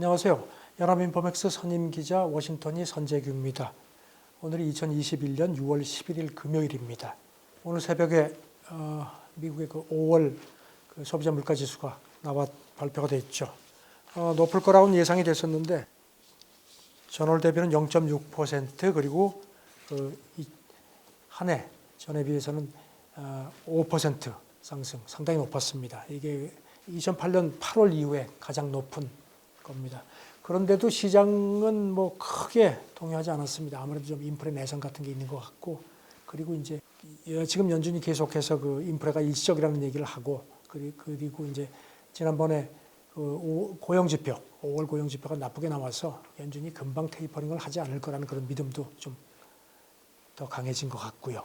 안녕하세요. 연합인포맥스 선임 기자 워싱턴이 선재규입니다. 오늘이 2021년 6월 11일 금요일입니다. 오늘 새벽에 어, 미국의 그 5월 그 소비자 물가 지수가 나와 발표가 됐죠. 어, 높을 거라고는 예상이 됐었는데 전월 대비는 0.6% 그리고 그 그한해 전에 비해서는 어, 5% 상승 상당히 높았습니다. 이게 2008년 8월 이후에 가장 높은 겁니다. 그런데도 시장은 뭐 크게 동요하지 않았습니다. 아무래도 좀 인플레 내성 같은 게 있는 것 같고 그리고 이제 지금 연준이 계속해서 그 인플레가 일시적이라는 얘기를 하고 그리고 이제 지난번에 그 고용 지표, 5월 고용 지표가 나쁘게 나와서 연준이 금방 테이퍼링을 하지 않을 거라는 그런 믿음도 좀 더 강해진 것 같고요.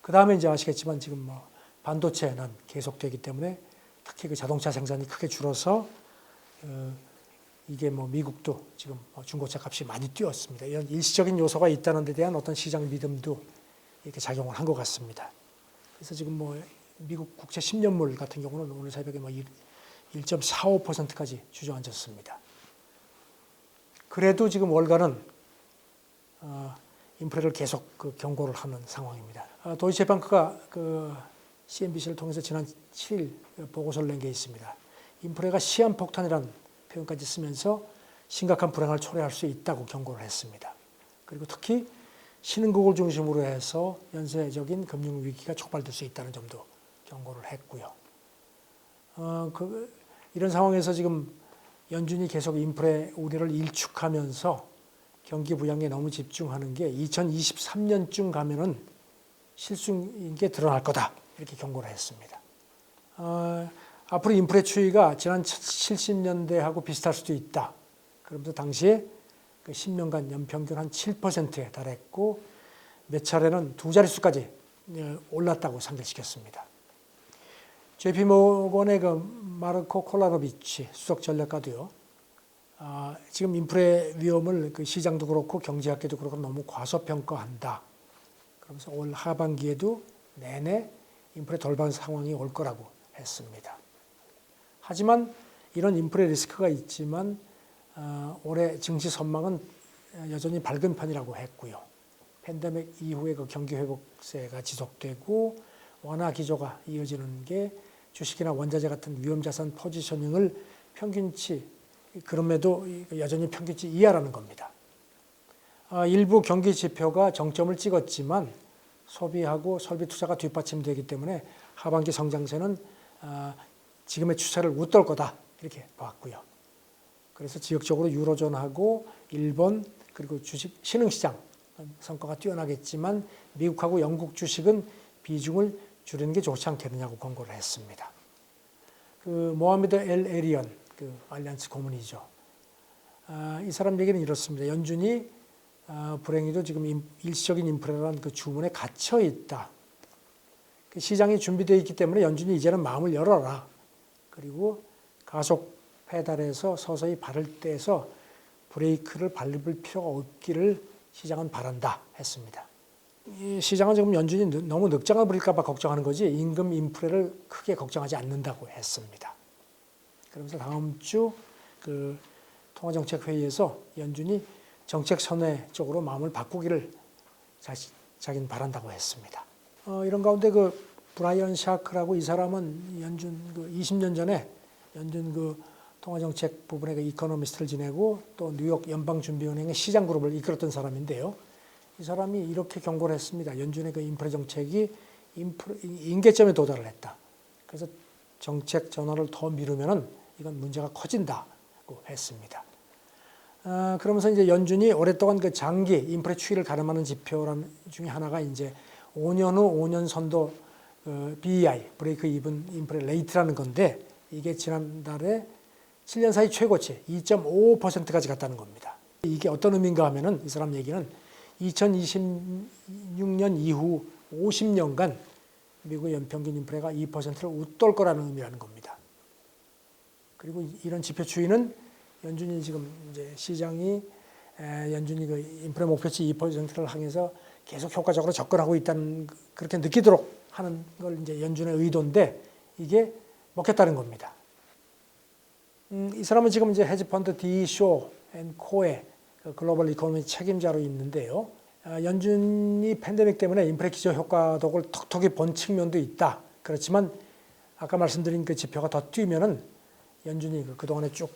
그 다음에 이제 아시겠지만 지금 뭐 반도체는 계속되기 때문에 특히 그 자동차 생산이 크게 줄어서 어, 이게 뭐 미국도 지금 뭐 중고차 값이 많이 뛰었습니다. 이런 일시적인 요소가 있다는 데 대한 어떤 시장 믿음도 이렇게 작용을 한 것 같습니다. 그래서 지금 뭐 미국 국채 10년물 같은 경우는 오늘 새벽에 뭐 1.45%까지 주저앉았습니다. 그래도 지금 월가는 어, 인플레를 계속 그 경고를 하는 상황입니다. 어, 도이체방크가 그 CNBC를 통해서 지난 7일 보고서를 낸 게 있습니다. 인플레가 시한폭탄이라는 표현까지 쓰면서 심각한 불행을 초래할 수 있다고 경고를 했습니다. 그리고 특히 신흥국을 중심으로 해서 연쇄적인 금융 위기가 촉발될 수 있다는 점도 경고를 했고요. 어, 그, 이런 상황에서 지금 연준이 계속 인플레 우려를 일축하면서 경기 부양에 너무 집중하는 게 2023년쯤 가면은 실수인 게 드러날 거다 이렇게 경고를 했습니다. 어, 앞으로 인플레 추이가 지난 70년대하고 비슷할 수도 있다. 그러면서 당시에 그 10년간 연평균 한 7%에 달했고 몇 차례는 두 자릿수까지 어, 올랐다고 상기시켰습니다. JP 모건의 그 마르코 콜라노비치 수석 전략가도요. 아, 지금 인플레 위험을 그 시장도 그렇고 경제학계도 그렇고 너무 과소평가한다. 그러면서 올 하반기에도 내내 인플레 돌발 상황이 올 거라고 했습니다. 하지만 이런 인플레 리스크가 있지만 어, 올해 증시 전망은 여전히 밝은 편이라고 했고요. 팬데믹 이후에 그 경기 회복세가 지속되고 완화 기조가 이어지는 게 주식이나 원자재 같은 위험 자산 포지셔닝을 평균치 그럼에도 여전히 평균치 이하라는 겁니다. 아, 일부 경기 지표가 정점을 찍었지만 소비하고 설비 투자가 뒷받침되기 때문에 하반기 성장세는 아, 지금의 추세를 웃돌 거다 이렇게 봤고요. 그래서 지역적으로 유로존하고 일본 그리고 주식 신흥시장 성과가 뛰어나겠지만 미국하고 영국 주식은 비중을 줄이는 게 좋지 않겠느냐고 권고를 했습니다. 그 모하메드 엘 에리언 그 알리안스 고문이죠. 아, 이 사람 얘기는 이렇습니다. 연준이 아, 불행히도 지금 일시적인 인플레라는 그 주문에 갇혀 있다. 그 시장이 준비되어 있기 때문에 연준이 이제는 마음을 열어라. 그리고 가속 페달에서 서서히 발을 떼서 브레이크를 밟을 필요가 없기를 시장은 바란다 했습니다. 시장은 지금 연준이 너무 늑장을 부릴까 봐 걱정하는 거지 임금 인플레를 크게 걱정하지 않는다고 했습니다. 그러면서 다음 주 그 통화정책회의에서 연준이 정책 선회 쪽으로 마음을 바꾸기를 자기, 자기는 바란다고 했습니다. 어, 이런 가운데 그 브라이언 샤크라고 이 사람은 연준 그 20년 전에 연준 그 통화정책 부분의 그 이코노미스트를 지내고 또 뉴욕 연방준비은행의 시장그룹을 이끌었던 사람인데요. 이 사람이 이렇게 경고를 했습니다. 연준의 그 인플레 정책이 인플레, 인계점에 도달을 했다. 그래서 정책 전환을 더 미루면은 이건 문제가 커진다고 했습니다. 어, 그러면서 이제 연준이 오랫동안 그 장기 인플레 추이를 가늠하는 지표란 중에 하나가 이제 5년 후 5년 선도 어, BEI 브레이크 이븐 인플레 레이트라는 건데 이게 지난달에 7년 사이 최고치 2.55%까지 갔다는 겁니다. 이게 어떤 의미인가 하면은 이 사람 얘기는 2026년 이후 50년간 미국 연평균 인플레가 2%를 웃돌 거라는 의미라는 겁니다. 그리고 이런 지표 추이는 연준이 지금 이제 시장이 연준이 그 인플레 목표치 2%를 향해서 계속 효과적으로 접근하고 있다는 그렇게 느끼도록 하는 걸 이제 연준의 의도인데 이게 먹혔다는 겁니다. 음, 이 사람은 지금 이제 헤지펀드 디쇼 앤 코의 그 글로벌 이코노미 책임자로 있는데요. 아, 연준이 팬데믹 때문에 인플레 기저 효과 덕을 톡톡히 본 측면도 있다. 그렇지만 아까 말씀드린 그 지표가 더 뛰면은 연준이 그 그동안에 쭉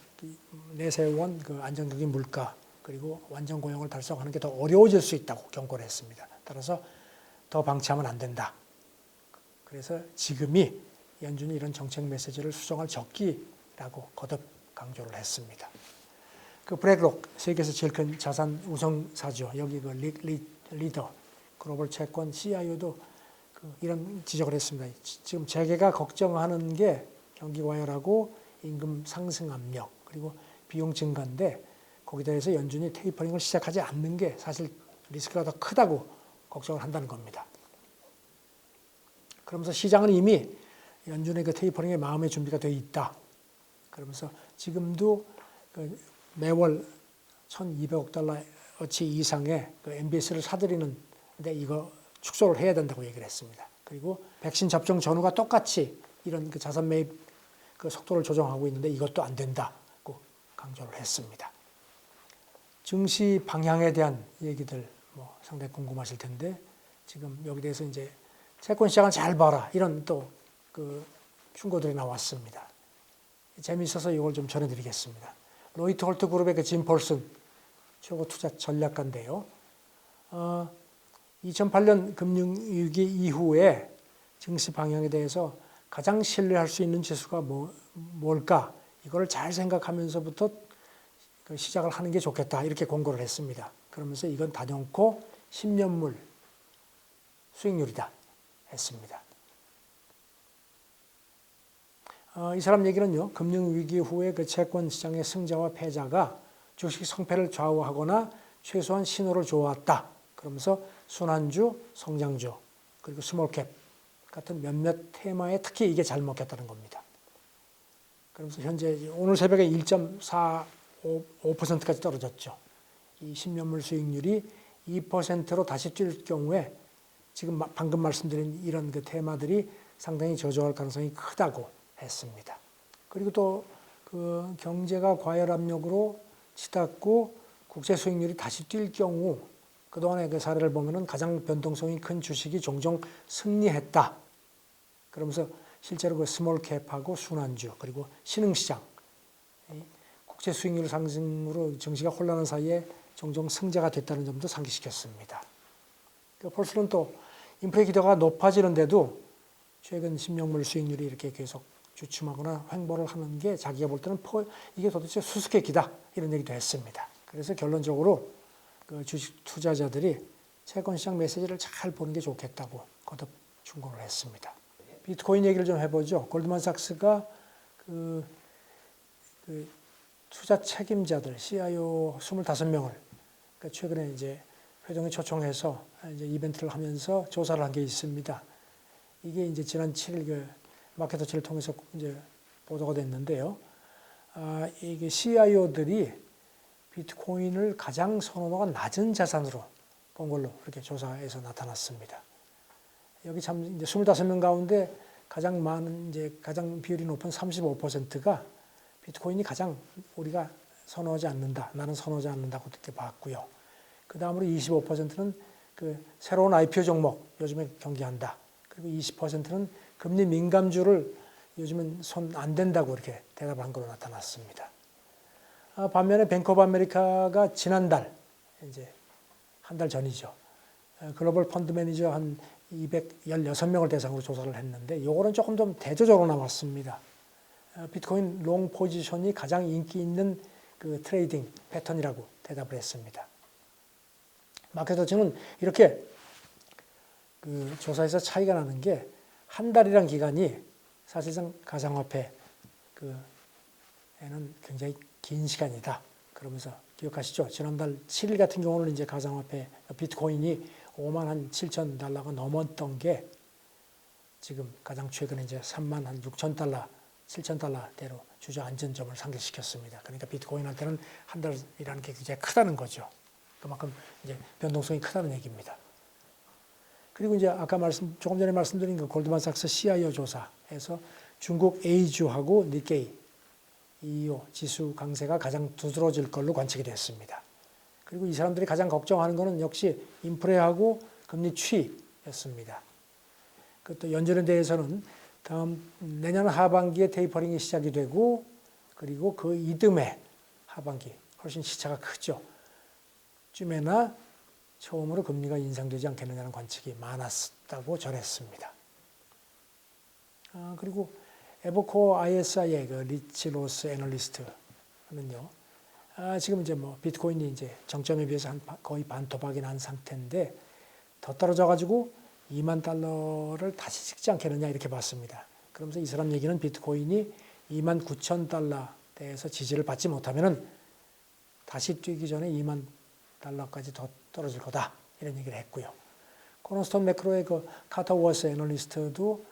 내세운 그 안정적인 물가 그리고 완전 고용을 달성하는 게 더 어려워질 수 있다고 경고를 했습니다. 따라서 더 방치하면 안 된다. 그래서 지금이 연준이 이런 정책 메시지를 수정할 적기라고 거듭 강조를 했습니다. 그 브렉록 세계에서 제일 큰 자산 우성 사죠. 여기 그 리, 리, 리더 글로벌 채권 CIO도 그 이런 지적을 했습니다. 지- 지금 재계가 걱정하는 게 경기 과열하고 임금 상승 압력 그리고 비용 증가인데 거기에 대해서 연준이 테이퍼링을 시작하지 않는 게 사실 리스크가 더 크다고 걱정을 한다는 겁니다. 그러면서 시장은 이미 연준의 그 테이퍼링에 마음의 준비가 되어 있다. 그러면서 지금도 그 매월 1,200억 달러어치 이상의 그 MBS를 사들이는데 이거 축소를 해야 된다고 얘기를 했습니다. 그리고 백신 접종 전후가 똑같이 이런 그 자산 매입 그 속도를 조정하고 있는데 이것도 안 된다고 강조를 했습니다. 증시 방향에 대한 얘기들 뭐 상당히 궁금하실 텐데 지금 여기 대해서 이제 채권 시장을 잘 봐라 이런 또 그 충고들이 나왔습니다. 재미있어서 이걸 좀 전해드리겠습니다. 로이트 홀트 그룹의 그 짐 폴슨 최고 투자 전략가인데요. 어, 2008년 금융위기 이후에 증시 방향에 대해서 가장 신뢰할 수 있는 지수가 뭐, 뭘까? 이걸 잘 생각하면서부터 그 시작을 하는 게 좋겠다. 이렇게 공고를 했습니다. 그러면서 이건 단연코 10년물 수익률이다. 했습니다. 어, 이 사람 얘기는요, 금융위기 후에 그 채권 시장의 승자와 패자가 주식 성패를 좌우하거나 최소한 신호를 줘왔다. 그러면서 순환주, 성장주, 그리고 스몰캡 같은 몇몇 테마에 특히 이게 잘 먹혔다는 겁니다. 그러면서 현재 오늘 새벽에 1.45%까지 떨어졌죠. 이 10년물 수익률이 2%로 다시 뛸 경우에 지금 방금 말씀드린 이런 그 테마들이 상당히 저조할 가능성이 크다고 했습니다. 그리고 또 그 경제가 과열 압력으로 치닫고 국제 수익률이 다시 뛸 경우 그동안의 그 사례를 보면은 가장 변동성이 큰 주식이 종종 승리했다. 그러면서 실제로 그 스몰 캡하고 순환주 그리고 신흥시장 국제 수익률 상승으로 증시가 혼란한 사이에 종종 승자가 됐다는 점도 상기시켰습니다. 그 폴스는 또 인플레 기대가 높아지는데도 최근 신명물 수익률이 이렇게 계속 주춤하거나 횡보를 하는 게 자기가 볼 때는 포, 이게 도대체 수수께끼다 이런 얘기도 했습니다. 그래서 결론적으로 그 주식 투자자들이 채권 시장 메시지를 잘 보는 게 좋겠다고 거듭 충고를 했습니다. 비트코인 얘기를 좀 해보죠. 골드만삭스가 그, 그 투자 책임자들 CIO 25명을 그러니까 최근에 이제 회동에 초청해서 이제 이벤트를 하면서 조사를 한 게 있습니다. 이게 이제 지난 7일 그 마켓워치를 통해서 이제 보도가 됐는데요. 아, 이게 CIO들이 비트코인을 가장 선호도가 낮은 자산으로 본 걸로 이렇게 조사에서 나타났습니다. 여기 참 이제 25명 가운데 가장 많은 이제 가장 비율이 높은 35%가 비트코인이 가장 우리가 선호하지 않는다. 나는 선호하지 않는다고 이렇게 봤고요. 그 다음으로 25%는 그 새로운 IPO 종목 요즘에 경기한다. 그리고 20%는 금리 민감주를 요즘은 손 안 된다고 이렇게 대답한 걸로 나타났습니다. 아, 반면에 뱅크 오브 아메리카가 지난달 이제 한 달 전이죠. 어, 글로벌 펀드 매니저 한 216명을 대상으로 조사를 했는데 요거는 조금 좀 대조적으로 나왔습니다. 어, 비트코인 롱 포지션이 가장 인기 있는 그 트레이딩 패턴이라고 대답을 했습니다. 마켓워치는 이렇게 그 조사에서 차이가 나는 게 한 달이란 기간이 사실상 가상화폐 그에는 굉장히 긴 시간이다. 그러면서 기억하시죠? 지난달 7일 같은 경우는 이제 가상화폐 비트코인이 5만 한 7천 달러가 넘었던 게 지금 가장 최근에 이제 3만 한 6천 달러, 7천 달러대로 주저앉은 점을 상기시켰습니다. 그러니까 비트코인 한테는 한 달이라는 게 굉장히 크다는 거죠. 그만큼 이제 변동성이 크다는 얘기입니다. 그리고 이제 아까 말씀 조금 전에 말씀드린 그 골드만삭스 CIO 조사에서 중국 A주하고 니케이 EO 지수 강세가 가장 두드러질 걸로 관측이 됐습니다. 그리고 이 사람들이 가장 걱정하는 것은 역시 인프레하고 금리 취였습니다. 그또 연준에 대해서는 다음 내년 하반기에 테이퍼링이 시작이 되고 그리고 그 이듬해 하반기 훨씬 시차가 크죠. 쯤에나 처음으로 금리가 인상되지 않겠느냐는 관측이 많았다고 전했습니다. 아, 그리고 에버코어 ISI의 그 리치 로스 애널리스트는요. 아, 지금 이제 뭐 비트코인이 이제 정점에 비해서 한 바- 거의 반토막이 난 상태인데 더 떨어져 가지고 2만 달러를 다시 찍지 않겠느냐 이렇게 봤습니다. 그러면서 이 사람 얘기는 비트코인이 2만 9천 달러대에서 지지를 받지 못하면은 다시 뛰기 전에 2만 달러까지 더 떨어질 거다 이런 얘기를 했고요. 코너스톤 매크로의 그 카터 워스 애널리스트도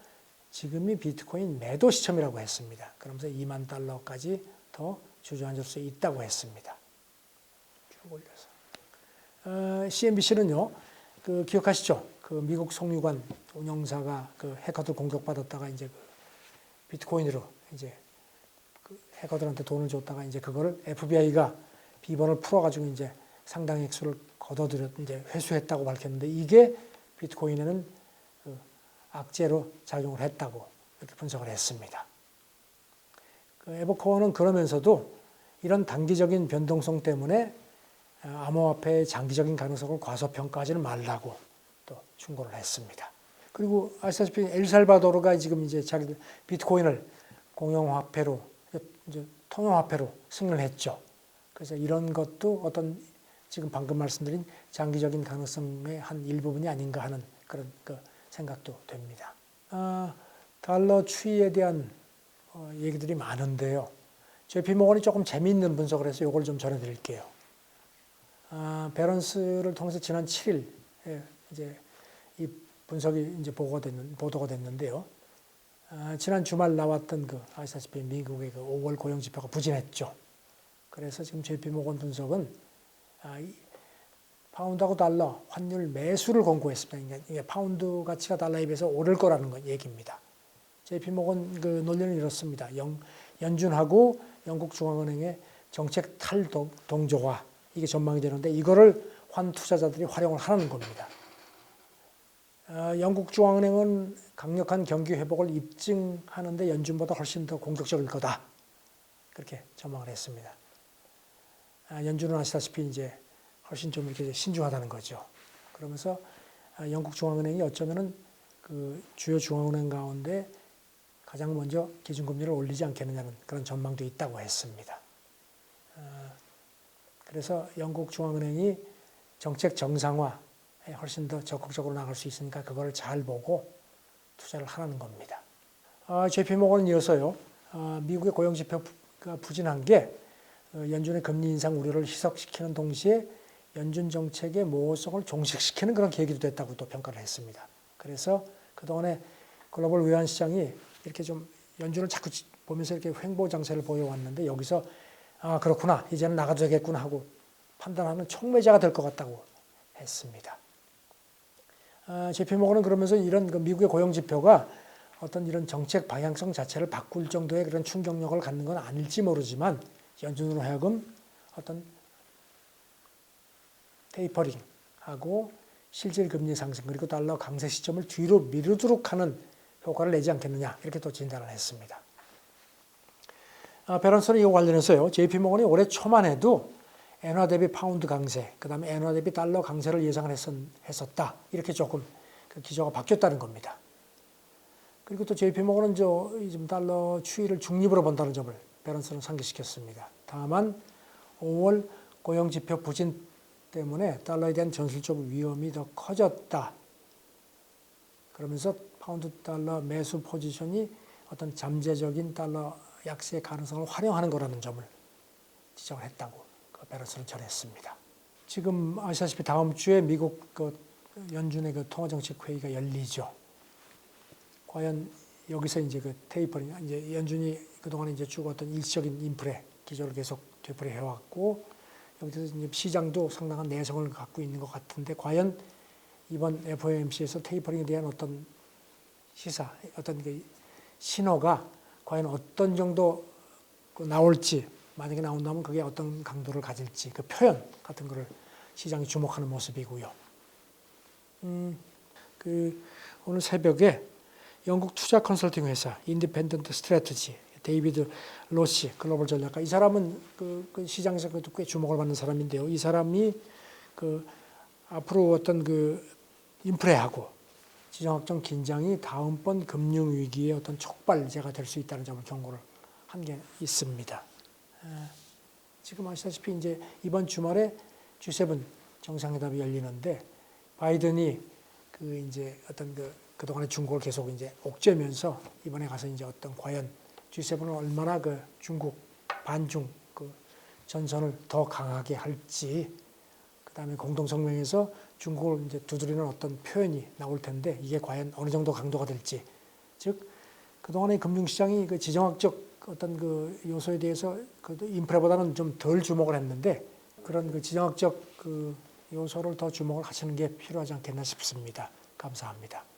지금이 비트코인 매도 시점이라고 했습니다. 그러면서 2만 달러까지 더 주저앉을 수 있다고 했습니다. 쭉 올려서. 어, CNBC는요, 그 기억하시죠? 그 미국 송유관 운영사가 그 해커들 공격받았다가 이제 그 비트코인으로 이제 그 해커들한테 돈을 줬다가 이제 그거를 FBI가 비번을 풀어가지고 이제 상당 액수를 걷어들였 이제 회수했다고 밝혔는데 이게 비트코인에는 그 악재로 작용을 했다고 이렇게 분석을 했습니다. 그 에버코어는 그러면서도 이런 단기적인 변동성 때문에 어, 암호화폐의 장기적인 가능성을 과소평가하지는 말라고 또 충고를 했습니다. 그리고 아시다시피 엘살바도르가 지금 이제 자기 비트코인을 공용화폐로 통용화폐로 승인을 했죠. 그래서 이런 것도 어떤 지금 방금 말씀드린 장기적인 가능성의 한 일부분이 아닌가 하는 그런 그 생각도 됩니다. 아, 달러 추이에 대한 어, 얘기들이 많은데요. JP 모건이 조금 재미있는 분석을 해서 이걸 좀 전해드릴게요. 아, 베런스를 통해서 지난 7일 에 이제 이 분석이 이제 보고가 됐는, 보도가 됐는데요. 아, 지난 주말 나왔던 그 아시다시피 미국의 그 5월 고용 지표가 부진했죠. 그래서 지금 JP 모건 분석은 파운드하고 달러 환율 매수를 권고했습니다. 이게 파운드 가치가 달러에 비해서 오를 거라는 건 얘기입니다. JP 모건 그 논리는 이렇습니다. 영, 연준하고 영국 중앙은행의 정책 탈동조화 이게 전망이 되는데 이거를 환 투자자들이 활용을 하는 겁니다. 어, 영국 중앙은행은 강력한 경기 회복을 입증하는데 연준보다 훨씬 더 공격적일 거다. 그렇게 전망을 했습니다. 아, 연준은 아시다시피 이제 훨씬 좀 이렇게 신중하다는 거죠. 그러면서 아, 영국 중앙은행이 어쩌면은 그 주요 중앙은행 가운데 가장 먼저 기준금리를 올리지 않겠느냐는 그런 전망도 있다고 했습니다. 아, 그래서 영국 중앙은행이 정책 정상화에 훨씬 더 적극적으로 나갈 수 있으니까 그걸 잘 보고 투자를 하라는 겁니다. 아, JP 모건은 이어서요. 아, 미국의 고용 지표가 부진한 게 어, 연준의 금리 인상 우려를 희석시키는 동시에 연준 정책의 모호성을 종식시키는 그런 계기도 됐다고 또 평가를 했습니다. 그래서 그동안에 글로벌 외환 시장이 이렇게 좀 연준을 자꾸 지- 보면서 이렇게 횡보 장세를 보여왔는데 여기서 아 그렇구나 이제는 나가도 되겠구나 하고 판단하는 촉매자가 될 것 같다고 했습니다. 아, JP 모건은 그러면서 이런 그 미국의 고용 지표가 어떤 이런 정책 방향성 자체를 바꿀 정도의 그런 충격력을 갖는 건 아닐지 모르지만 연준으로 하여금 어떤 테이퍼링하고 실질 금리 상승 그리고 달러 강세 시점을 뒤로 미루도록 하는 효과를 내지 않겠느냐 이렇게 또 진단을 했습니다. 아, 베런스는 이거 관련해서요. JP 모건이 올해 초만 해도 엔화 대비 파운드 강세, 그 다음에 엔화 대비 달러 강세를 예상을 했었, 했었다. 이렇게 조금 그 기조가 바뀌었다는 겁니다. 그리고 또 JP 모건은 저 지금 달러 추이를 중립으로 본다는 점을 베런스는 상기시켰습니다. 다만 5월 고용 지표 부진 때문에 달러에 대한 전술적 위험이 더 커졌다. 그러면서 파운드 달러 매수 포지션이 어떤 잠재적인 달러 약세 가능성을 활용하는 거라는 점을 지적을 했다고 그 베런스는 전했습니다. 지금 아시다시피 다음 주에 미국 그 연준의 그 통화정책 회의가 열리죠. 과연 여기서 이제 그 테이퍼링 이제 연준이 그동안 이제 쭉 어떤 일시적인 인플레 기조를 계속 되풀이 해왔고 여기서 이제 시장도 상당한 내성을 갖고 있는 것 같은데 과연 이번 FOMC에서 테이퍼링에 대한 어떤 시사 어떤 그 신호가 과연 어떤 정도 그 나올지 만약에 나온다면 그게 어떤 강도를 가질지 그 표현 같은 거를 시장이 주목하는 모습이고요. 음, 그 오늘 새벽에 영국 투자 컨설팅 회사 인디펜던트 스트래티지 데이비드 로시 글로벌 전략가 이 사람은 그, 그 시장에서 꽤 주목을 받는 사람인데요. 이 사람이 그 앞으로 어떤 그 인프레하고 지정학적 긴장이 다음번 금융 위기의 어떤 촉발제가 될 수 있다는 점을 경고를 한 게 있습니다. 에, 지금 아시다시피 이제 이번 주말에 G7 정상회담이 열리는데 바이든이 그 이제 어떤 그 그동안의 중국을 계속 이제 옥죄면서 이번에 가서 이제 어떤 과연 G7은 얼마나 그 중국 반중 그 전선을 더 강하게 할지 그다음에 공동 성명에서 중국을 이제 두드리는 어떤 표현이 나올 텐데 이게 과연 어느 정도 강도가 될지 즉 그동안의 금융시장이 그 지정학적 어떤 그 요소에 대해서 그 인프레보다는 좀 덜 주목을 했는데 그런 그 지정학적 그 요소를 더 주목을 하시는 게 필요하지 않겠나 싶습니다. 감사합니다.